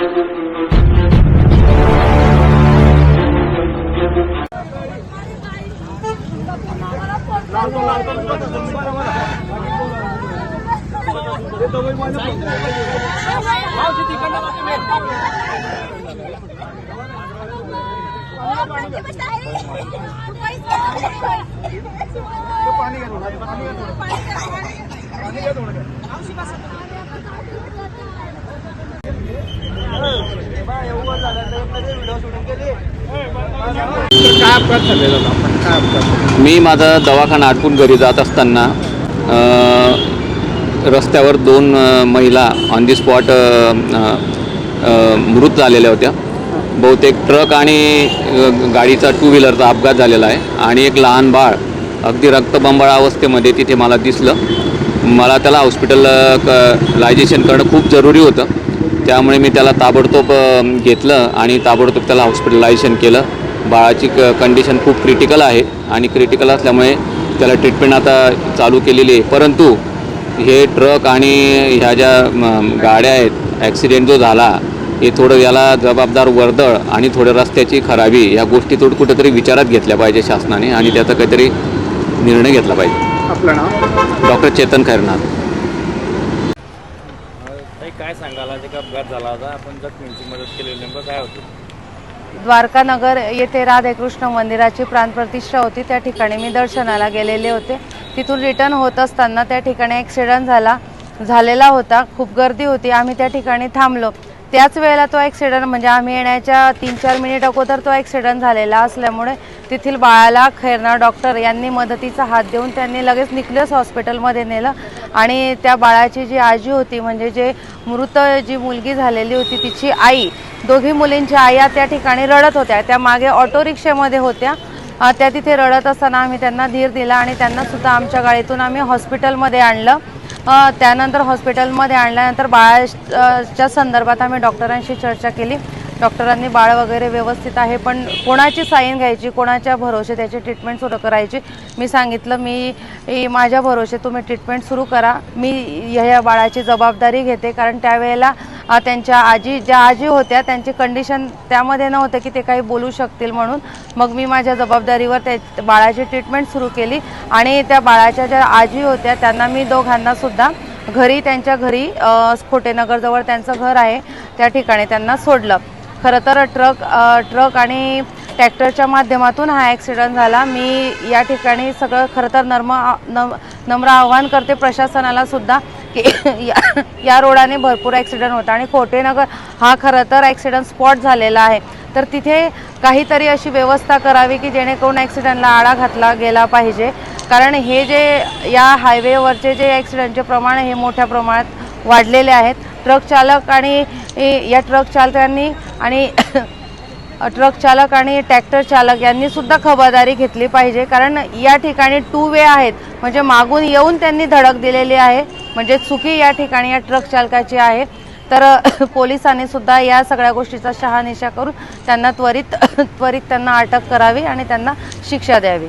काय अपघात झालेला होता. आपण काय अपघात मी माझा दवाखाना आटपून घरी जात असताना अ, रस्त्यावर दोन अ, महिला ऑन दी स्पॉट मृत झालेल्या होत्या. बहुतेक ट्रक आणि अ, गाडीचा टू व्हीलरचा अपघात झालेला आहे. आणि एक लहान बाळ अगदी रक्तबंबाळ अवस्थेमध्ये तिथे मला दिसलं. मला त्याला हॉस्पिटल क लायजेशन करणं खूप जरुरी होतं. त्यामुळे मी त्याला ताबडतोब अ, घेतलं आणि ताबडतोब त्याला हॉस्पिटलायझेशन केलं. बाळाची क कंडिशन खूप क्रिटिकल आहे आणि क्रिटिकल असल्यामुळे त्याला ट्रीटमेंट आता चालू केलेली आहे. परंतु हे ट्रक आणि ह्या ज्या गाड्या आहेत ॲक्सिडेंट जो झाला हे थोडं याला जबाबदार वर्दळ आणि थोडं रस्त्याची खराबी या गोष्टी थोडं कुठेतरी विचारात घेतल्या पाहिजे शासनाने आणि त्याचा काहीतरी निर्णय घेतला पाहिजे. आपलं नाव? डॉक्टर चेतन खैरनाथ. काय सांगाल? आज एक अपघात झाला होता. आपण जखमींची मदत केली नेमकं काय होतं? द्वारकानगर येथे राधेकृष्ण मंदिराची प्राणप्रतिष्ठा होती. त्या ठिकाणी मी दर्शनाला गेलेले होते. तिथून रिटर्न होत असताना त्या ठिकाणी ॲक्सिडंट झाला झालेला होता. खूप गर्दी होती. आम्ही त्या ठिकाणी थांबलो. त्याच वेळेला तो ॲक्सिडंट म्हणजे आम्ही येण्याच्या तीन चार मिनिट अगोदर तो ॲक्सिडंट झालेला असल्यामुळे तेथील बाळाला खैरनार डॉक्टर यांनी मदतीचा हात देऊन त्यांनी लगेच निकलेस हॉस्पिटलमध्ये नेलं. आणि त्या बाळाची जी आजी होती म्हणजे जे मृत जी मुलगी झालेली होती तिची आई दोघी मुलींच्या आई त्या ठिकाणी रडत होत्या. त्या मागे ऑटो रिक्षामध्ये होत्या. त्या तिथे रडत असताना आम्ही त्यांना धीर दिला आणि त्यांनासुद्धा आमच्या गाडीतून आम्ही हॉस्पिटलमध्ये आणलं. त्यानंतर हॉस्पिटलमध्ये आणल्यानंतर बाळाच्या संदर्भात आम्ही डॉक्टरांशी चर्चा केली. डॉक्टरांनी बाळ वगैरे व्यवस्थित आहे पण कोणाची साईन घ्यायची कोणाच्या भरोसे त्याची ट्रीटमेंट सुरू करायची? मी सांगितलं मी माझ्या भरोसे तुम्ही ट्रीटमेंट सुरू करा. मी ह्या या बाळाची जबाबदारी घेते कारण त्यावेळेला त्यांच्या आजी ज्या आजी होत्या त्यांची कंडिशन त्यामध्ये नव्हतं की ते काही बोलू शकतील म्हणून. मग मी माझ्या जबाबदारीवर त्या बाळाची ट्रीटमेंट सुरू केली आणि त्या बाळाच्या ज्या आजी होत्या त्यांना मी दोघांनासुद्धा घरी त्यांच्या घरी स्फोटेनगरजवळ खोटेनगरजवळ त्यांचं घर आहे त्या ठिकाणी त्यांना सोडलं. खरं तर ट्रक ट्रक आणि ट्रॅक्टरच्या माध्यमातून हा ॲक्सिडंट झाला. मी या ठिकाणी सगळं खरं तर नर्म नम नम्र आव्हान करते प्रशासनाला सुद्धा की या या रोडाने भरपूर ॲक्सिडंट होता आणि खोटेनगर हा खरं तर ॲक्सिडंट स्पॉट झालेला आहे. तर तिथे काहीतरी अशी व्यवस्था करावी की जेणेकरून ॲक्सिडंटला आळा घातला गेला पाहिजे. कारण हे जे या हायवेवरचे जे ॲक्सिडंटचे प्रमाण हे मोठ्या प्रमाणात वाढलेले आहेत. ट्रक चालक आणि या ट्रक चालकांनी आणि ट्रक चालक आणि ट्रॅक्टर चालक यांनी सुद्धा खबरदारी घेतली पाहिजे. कारण या ठिकाणी टू वे आहेत. म्हणजे मागून येऊन त्यांनी धडक दिलेली आहे. म्हणजे चुकी या ठिकाणी या ट्रक चालकाची आहे. तर पोलिसांनी सुद्धा या सगळ्या गोष्टीचा शहानिशा करून त्यांना त्वरित त्वरित त्यांना अटक करावी आणि त्यांना शिक्षा द्यावी.